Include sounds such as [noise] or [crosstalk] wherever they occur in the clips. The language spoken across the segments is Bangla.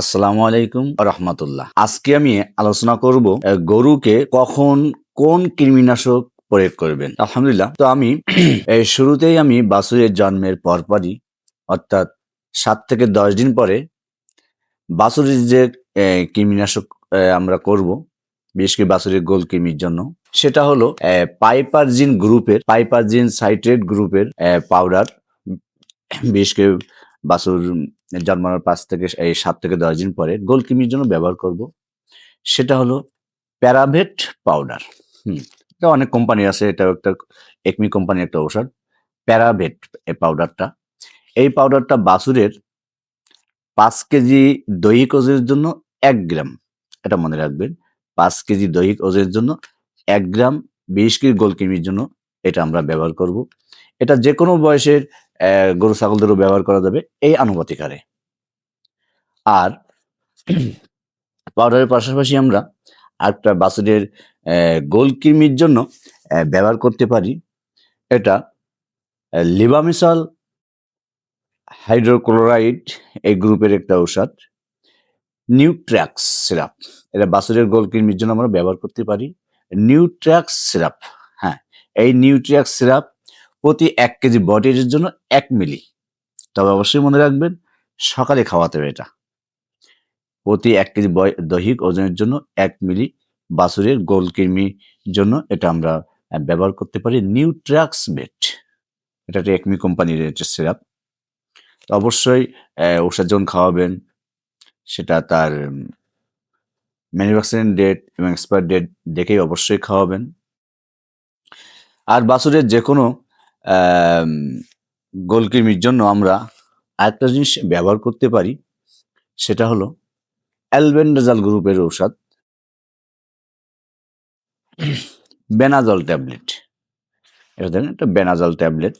আসসালামু আলাইকুম রহমতুল্লাহ। আজকে আমি আলোচনা করব গরুকে কখন কোন কৃমিনাশক প্রয়োগ করবেন। আলহামদুলিল্লাহ, তো আমি [clears throat] শুরুতেই আমি বাছুরের জন্মের পরপরই, অর্থাৎ সাত থেকে দশ দিন পরে বাছুরের যে কৃমিনাশক আমরা করব, বিশেষ করে বাছুরের গোল কৃমির জন্য, সেটা হলো পাইপারজিন গ্রুপের, পাইপারজিন সাইট্রেট গ্রুপের পাউডার বিশেষ করে বাছুর জন্মানোর পাঁচ থেকে এই সাত থেকে দশ দিন পরে গোল কৃমির জন্য ব্যবহার করব। সেটা হলো প্যারাভেট পাউডার। হুম, এটা অনেক কোম্পানি আছে এটা একটা একমি কোম্পানির একটা ঔষধ, প্যারাভেট এই পাউডারটা। এই পাউডারটা বাছুরের পাঁচ কেজি দৈহিক ওজনের জন্য এক গ্রাম, এটা মনে রাখবেন, পাঁচ কেজি দৈহিক ওজনের জন্য এক গ্রাম, বিশ কেজি গোল কৃমির জন্য এটা আমরা ব্যবহার করব। এটা যে কোনো বয়সের গরু ছাগলদেরও ব্যবহার করা যাবে এই আনুপাতিক হারে। আর পাউডারের পাশাপাশি আমরা একটা বাছুরের আহ, গোল কৃমির জন্য ব্যবহার করতে পারি। এটা লিবামিসল হাইড্রোক্লোরাইড এই গ্রুপের একটা ঔষধ। নিউট্র্যাক্স সিরাপ এটা বাছুরের গোল কৃমির জন্য আমরা ব্যবহার করতে পারি। Nutrax syrup. এই নিউট্রিয়াক্স সিরাপ প্রতি এক কেজি বডির জন্য এক মিলি। তবে অবশ্যই মনে রাখবেন, সকালে খাওয়াতে হবে এটা। প্রতি এক কেজি দৈহিক ওজনের জন্য এক মিলি বাছুরের গোল কৃমির জন্য এটা আমরা ব্যবহার করতে পারি নিউট্রাক্স বেট এটা একটা একমি কোম্পানির সিরাপ। অবশ্যই ওষুধ যখন খাওয়াবেন, সেটা তার ম্যানুফ্যাকচারিং ডেট এবং এক্সপায়ার ডেট দেখেই অবশ্যই খাওয়াবেন। আর বাছুরের যে কোনো গোলকৃমির জন্য আমরা আরেকটা জিনিস ব্যবহার করতে পারি, সেটা হলো অ্যালবেন্ডাজাল গ্রুপের ঔষধ। Benazol tablet. এটা দেখেন একটা বেনাজল ট্যাবলেট।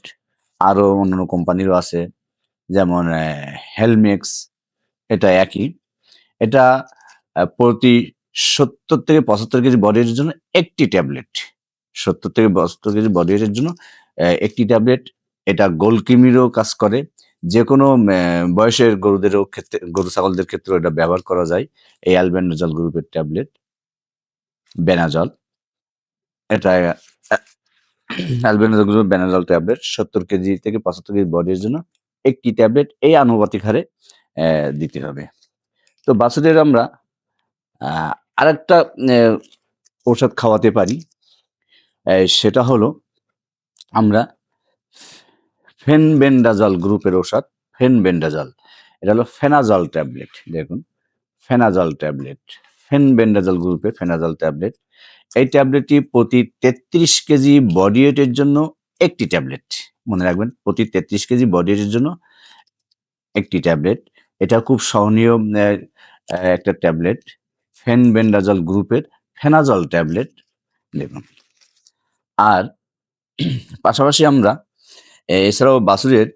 আরও অন্যান্য কোম্পানিরও আছে, যেমন হেলমেক্স, এটা একই। এটা প্রতি সত্তর থেকে পঁচাত্তর কেজি বডির জন্য একটি ট্যাবলেট। সত্তর থেকে পঁচাত্তর কেজি বডি ওয়েটের জন্য একটি ট্যাবলেট এটা গোলকিমিরও কাজ করে। যে কোনো বয়সের গরুদেরও ক্ষেত্রে, গরু ছাগলদের ক্ষেত্রেও এটা ব্যবহার করা যায়। এই অ্যালবেন্ডাজল গ্রুপের ট্যাবলেট বেনাজল এটা অ্যালবেন্ডাজল গ্রুপের বেনাজল ট্যাবলেট সত্তর কেজি থেকে পঁচাত্তর কেজি বডির জন্য একটি ট্যাবলেট এই আনুপাতিক হারে দিতে হবে। তো বাছুরের আমরা আরেকটা ঔষধ খাওয়াতে পারি। সেটা হলো আমরা ফেনবেন্ডাজল গ্রুপের ঔষধ, ফেনবেন্ডাজল। এটা হলো ফেনাজাল ট্যাবলেট, দেখুন। ফেনাজাল ট্যাবলেট, ফেনবেন্ডাজল গ্রুপে ফেনাজাল ট্যাবলেট। এই ট্যাবলেটটি প্রতি তেত্রিশ কেজি বডি ওয়েটের জন্য একটি ট্যাবলেট। মনে রাখবেন, প্রতি তেত্রিশ কেজি বডি ওয়েটের জন্য একটি ট্যাবলেট। এটা খুব সহনীয় একটা ট্যাবলেট, ফেনবেন্ডাজল গ্রুপের ফেনাজল ট্যাবলেট, দেখুন। আর পাশাপাশি আমরা এছাড়াও বাছুরের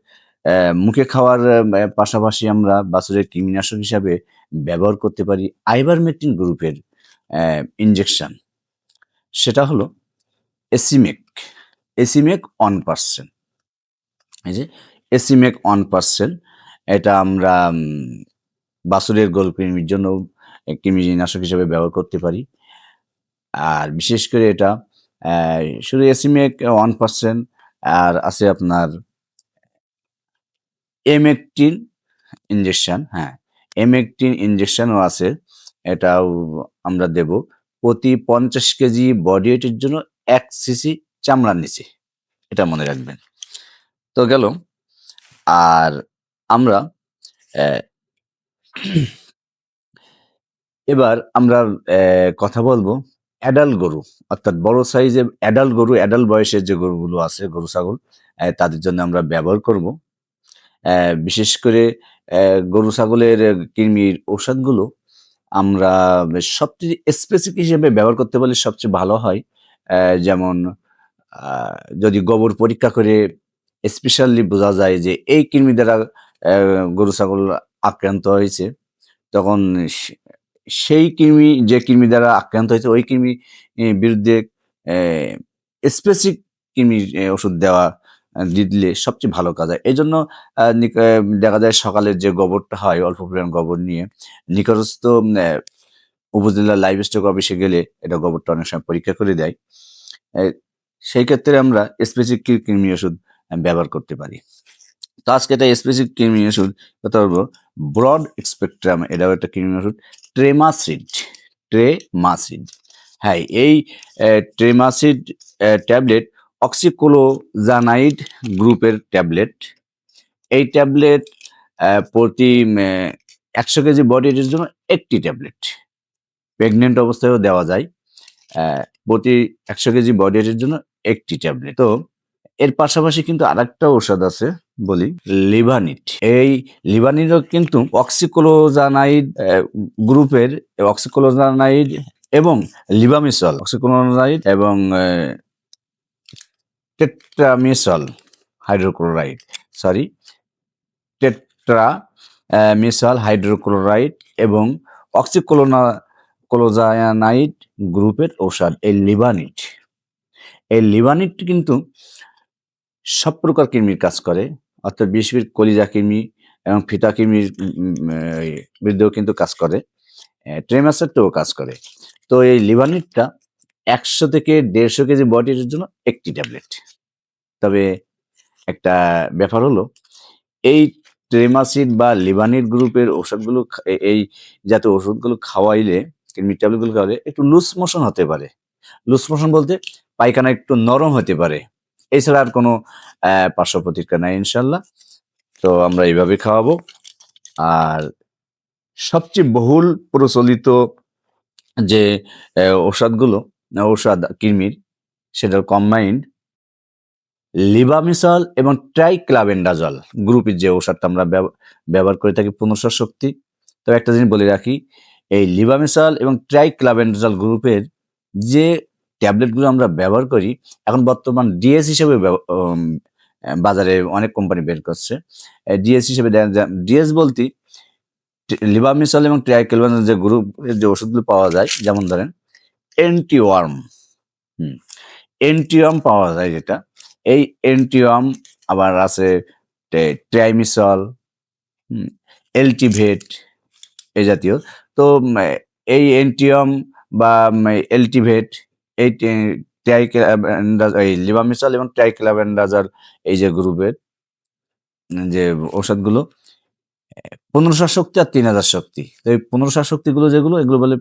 মুখে খাওয়ার পাশাপাশি আমরা বাছুরের কৃমিনাশক হিসাবে ব্যবহার করতে পারি আইভারমেকটিন গ্রুপের ইনজেকশন সেটা হলো এসিমেক এসিমেক ওয়ান পার্সেন্ট। এই যে এসিমেক ওয়ান পার্সেন্ট, এটা আমরা বাছুরের গোল কৃমির জন্য কৃমিনাশক হিসাবে ব্যবহার করতে পারি। আর বিশেষ করে এটা শুধু এসিমেক ওয়ান পার্সেন্ট আর আছে আপনার এমেকটিন ইনজেকশন হ্যাঁ এমেকটিন ইনজেকশনও আছে, এটাও আমরা দেব। প্রতি পঞ্চাশ কেজি বডি ওয়েটের জন্য এক সিসি চামড়ার নিচে, এটা মনে রাখবেন। তো গেল, আর আমরা এবার আমরা কথা বলব অ্যাডাল্ট গরু, অর্থাৎ বড় সাইজে অ্যাডাল্ট গরু, অ্যাডাল্ট বয়সের যে গরুগুলো আছে, গরু, ছাগল তাদের জন্য আমরা ব্যবহার করব। বিশেষ করে গরু, ছাগলের কৃমির ঔষধগুলো আমরা সবচেয়ে স্পেসিফিক হিসেবে ব্যবহার করতে পারলে সবচেয়ে ভালো হয়। যেমন যদি গোবর পরীক্ষা করে স্পেশালি বোঝা যায় যে এই কৃমি দ্বারা গরু, ছাগল আক্রান্ত হয়েছে, তখন সেই কৃমি যে কৃমি দ্বারা আক্রান্ত হয়েছে ওই কৃমি বিরুদ্ধে স্পেসিফিক আহ, ওষুধ দেওয়া দিলে সবচেয়ে ভালো কাজ হয়। এই জন্য দেখা যায় সকালের যে গোবরটা হয় অল্প পরিমাণ গোবর নিয়ে নিকটস্থ উপজেলা লাইভ স্টক অফিসে গেলে এটা গোবরটা অনেক সময় পরীক্ষা করে দেয়। সেই ক্ষেত্রে আমরা স্পেসিফিক কৃমি ওষুধ ব্যবহার করতে পারি। তো আজকে এটা স্পেসিফিক কৃমি ওষুধ কথা বলব। ব্রড স্পেকট্রাম এটাও একটা কৃমি ওষুধ। ট্রেমাসিড ট্রেমাসিড হ্যাঁ এই ট্রেমাসিড ট্যাবলেট অক্সিক্লোজানাইড গ্রুপের ট্যাবলেট এই ট্যাবলেট প্রতি একশো কেজি বডি ওয়েটের জন্য একটি ট্যাবলেট প্রেগনেন্ট অবস্থায়ও দেওয়া যায়। প্রতি একশো কেজি বডি ওয়েটের জন্য একটি ট্যাবলেট তো এর পাশাপাশি কিন্তু আরেকটা ঔষধ আছে। বলি। লিভানিট এই লিভানিটও কিন্তু অক্সিক্লোজানাইড গ্রুপের অক্সিক্লোজানাইড এবং লিভামিসল অক্সিক্লোজানাইড এবং tetramisole, hydrochloride, sorry, tetramisole, hydrochloride এবং অক্সিক্লোনা, ক্লোজায়ানাইড গ্রুপের ঔষধ, এই লিভানিট এই লিভানিট কিন্তু সব প্রকার কৃমির কাজ করে। অর্থাৎ করে কলিজা কৃমি এবং ফিতা কৃমির বিরুদ্ধেও কিন্তু কাজ করে। ট্রেমাসেরটাও কাজ করে। তো এই লিভানিটটা একশো থেকে দেড়শো কেজি বডির জন্য একটি ট্যাবলেট। তবে একটা ব্যাপার হলো, এই ট্রেমাসিড বা লিভানিট গ্রুপের ওষুধগুলো এই জাতীয় ওষুধগুলো খাওয়াইলে, কৃমি ট্যাবলেটগুলো খাওয়ালে একটু লুজ মোশন হতে পারে। লুজ মোশন বলতে পায়খানা একটু নরম হতে পারে। এছাড়া আর কোনো পার্শ্ব প্রতিক্রিয়া নাই ইনশাল্লাহ তো আমরা এইভাবে খাওয়াবো। আর সবচেয়ে বহুল প্রচলিত যে ঔষধগুলো, ঔষধ, কৃমির, সেটার কম্বাইন্ড লিবামিসল এবং ট্রাইক্লাবেন্ডাজল গ্রুপের যে ঔষধটা আমরা ব্যবহার করে থাকি পুনর্সার শক্তি। তবে একটা জিনিস বলে রাখি, এই লিবামিসল এবং ট্রাইক্লাবেন্ডাজল গ্রুপের যে ট্যাবলেটগুলো আমরা ব্যবহার করি, এখন বর্তমান ডিএস হিসেবে বাজারে অনেক কোম্পানি বের করছে। ডিএস হিসেবে ডিএস বলতে লিবামিসল এবং ট্রাইক্লাবেন্ডাজল যে গ্রুপের যে ওষুধগুলো পাওয়া যায়, যেমন ধরেন এন্টিওয়ার্ম হুম এন্টিওয়ার্ম পাওয়া যায় যেটা। এই এন্টিওয়াম আবার আছে ট্রাইমিসল এলটিভেট এই জাতীয়। তো এই এন্টিওয়াম বা এলটিভেট এই এই লিবামিসল এবং ট্রাইক্লাবেন্ডাজার এই যে গ্রুপের যে ঔষধগুলো পনেরোশো শক্তি আর তিন হাজার শক্তি। তো এই পনেরোশো শক্তিগুলো যেগুলো, এগুলো বলে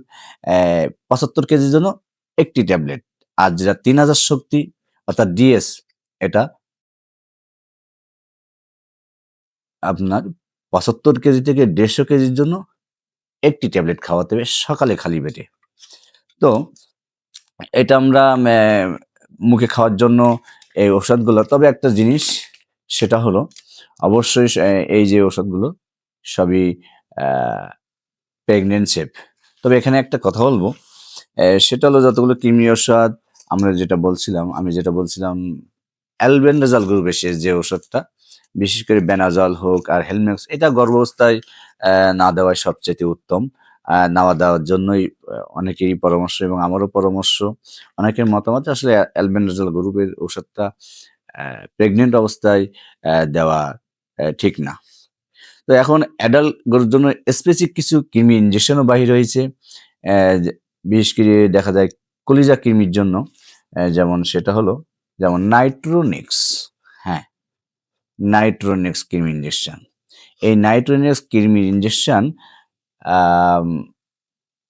পঁচাত্তর কেজির জন্য একটি ট্যাবলেট। আর যেটা তিন হাজার শক্তি, অর্থাৎ ডিএস, এটা আপনার পঁচাত্তর কেজি থেকে দেড়শো কেজির জন্য একটি ট্যাবলেট খাওয়াতে হবে সকালে খালি পেটে। তো এটা আমরা মুখে খাওয়ার জন্য এই ওষুধগুলো তবে একটা জিনিস, সেটা হলো, অবশ্যই এই যে ওষুধগুলো সবই প্রেগনেন্ট সেফ তবে এখানে একটা কথা বলব সেটা হলো যতগুলো কৃমি ওষুধ আমরা যেটা বলছিলাম, আমি যেটা বলছিলাম অ্যালবেন্ডাজাল গ্রুপের শেষ যে ওষুধটা বিশেষ করে বেনাজল হোক আর হেলমেক্স এটা গর্ভাবস্থায় না দেওয়াই সবচেয়ে উত্তম। আহ, না দেওয়ার জন্যই আহ, অনেকেরই পরামর্শ এবং আমারও পরামর্শ। অনেকের মতামত আসলে অ্যালবেন্ডাজল গ্রুপের ওষুধটা প্রেগনেন্ট অবস্থায় দেওয়া ঠিক না। তো এখন অ্যাডাল্ট গরুর জন্য স্পেসিফিক কিছু কৃমি ইঞ্জেকশনও বাহির হয়েছে বিশেষ করে দেখা যায় কলিজা কৃমির জন্য যেমন সেটা হলো যেমন নাইট্রোনিক্স হ্যাঁ নাইট্রোনিক্স কৃমি ইঞ্জেকশন এই নাইট্রোনিক্স কৃমির ইঞ্জেকশন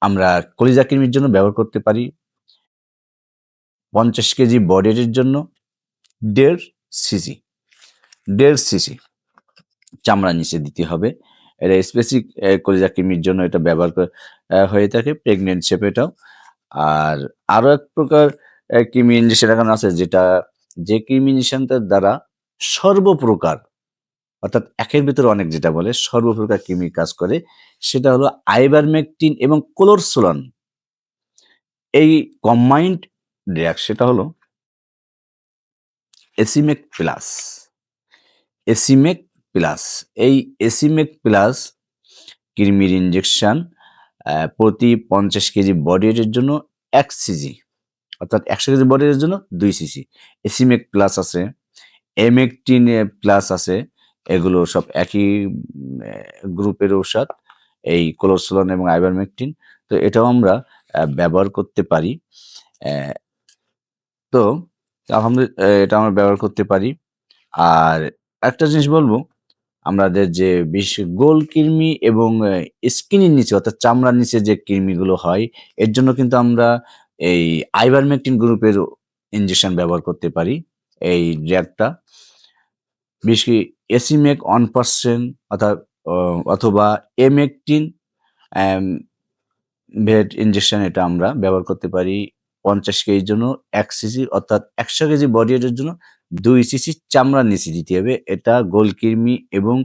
আমরা কলিজা কৃমির জন্য ব্যবহার করতে পারি। পঞ্চাশ কেজি বডির জন্য দেড় সিসি দেড় সিসি চামড়া নিচে দিতে হবে। এটা স্পেসিফিক কলিজা কৃমির জন্য এটা ব্যবহার হয়ে থাকে প্রেগনেন্ট শেপ এটাও। আর আরও এক প্রকার কৃমি ইঞ্জেকশন এখন আছে যেটা, যে কৃমি ইঞ্জেকশনটার দ্বারা সর্বপ্রকার অর্থাৎ একের ভিতরে অনেক যেটা বলে সর্বপ্রকার কৃমি কাজ করে, সেটা হলো আইবারমেকটিন এবং কোলোরসোলন। এই কম্বাইন্ড ড্রাগ সেটা হলো এসিমেক প্লাস এসিমেক প্লাস এই এসিমেক প্লাস কৃমির ইঞ্জেকশন প্রতি পঞ্চাশ কেজি বডি ওয়েটের জন্য এক সিজি অর্থাৎ একশো কেজি বডি ওয়েটের জন্য দুই সিসি এসিমেক প্লাস আছে এমেকটিন প্লাস আছে এগুলো সব একই গ্রুপের ঔষধ, এই কোলোসলন এবং আইভারমেকটিন তো এটাও আমরা ব্যবহার করতে পারি। তো আলহামদুলিল্লাহ এটা আমরা ব্যবহার করতে পারি। আর একটা জিনিস বলব, আমাদের যে বিশ, গোল কৃমি এবং স্কিনের নিচে অর্থাৎ চামড়ার নিচে যে কৃমিগুলো হয়, এর জন্য কিন্তু আমরা এই আইভারমেকটিন গ্রুপের ইনজেকশন ব্যবহার করতে পারি, এই ড্রাগটা। বিশেষ করে এসিমেক ওয়ান পার্সেন্ট অর্থাৎ অথবা এমেকটিন ভেট ইনজেকশন এটা আমরা ব্যবহার করতে পারি পঞ্চাশ কেজির জন্য এক সিসি, অর্থাৎ একশো কেজি বডি ওয়েটের জন্য দুই সিসি চামড়ার নিচে দিতে হবে। এটা গোল কৃমি এবং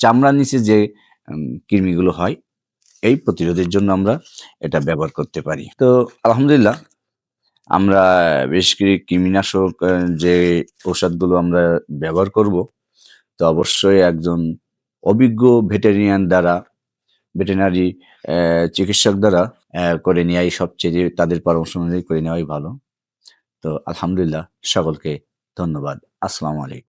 চামড়ার নিচে যে কৃমিগুলো হয়, এই প্রতিরোধের জন্য আমরা এটা ব্যবহার করতে পারি। তো আলহামদুলিল্লাহ আমরা বেশ করে কৃমিনাশক যে ঔষধগুলো আমরা ব্যবহার করব, তো অবশ্যই একজন অভিজ্ঞ ভেটেরিয়ান দ্বারা, ভেটেরিনারি চিকিৎসক দ্বারা করে নেওয়াই সবচেয়ে তাদের পরামর্শ অনুযায়ী করে নেওয়াই ভালো। তো আলহামদুলিল্লাহ সকলকে ধন্যবাদ। আসসালামু আলাইকুম।